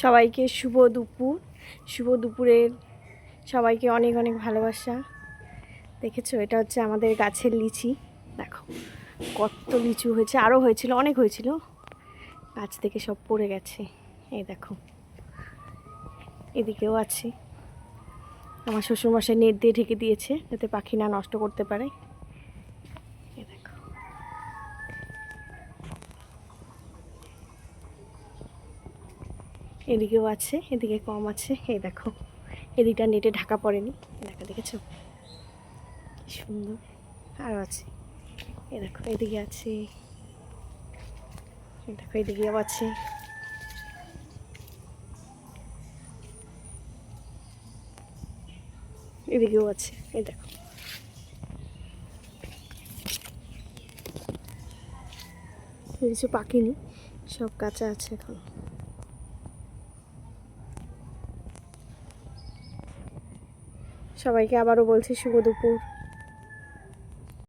সবাইকে শুভ দুপুর। শুভ দুপুরের সবাইকে অনেক অনেক ভালোবাসা। দেখেছ, এটা হচ্ছে আমাদের গাছের লিচি। দেখো, কত লিচু হয়েছে আরও হয়েছিল, অনেক হয়েছিল। গাছ থেকে সব পড়ে গেছে। এই দেখো, এদিকেও আছে। আমার শ্বশুরমশাই নেট দিয়ে ঢেকে দিয়েছে, যাতে পাখি না নষ্ট করতে পারে এই দেখো এদিকেও আছে, এদিকে কম আছে। এই দেখো, এদিকটা নেটে ঢাকা পড়েনি। দেখো, দেখেছ? সুন্দর। আরও আছে। এই দেখো, এদিকে আছে। দেখো, এদিকেও আছে। এদিকেও আছে, এই দেখো। কিছু পাকিনি, সব কাঁচা আছে এখন। সবাইকে আবারও বলছি শুভ দুপুর।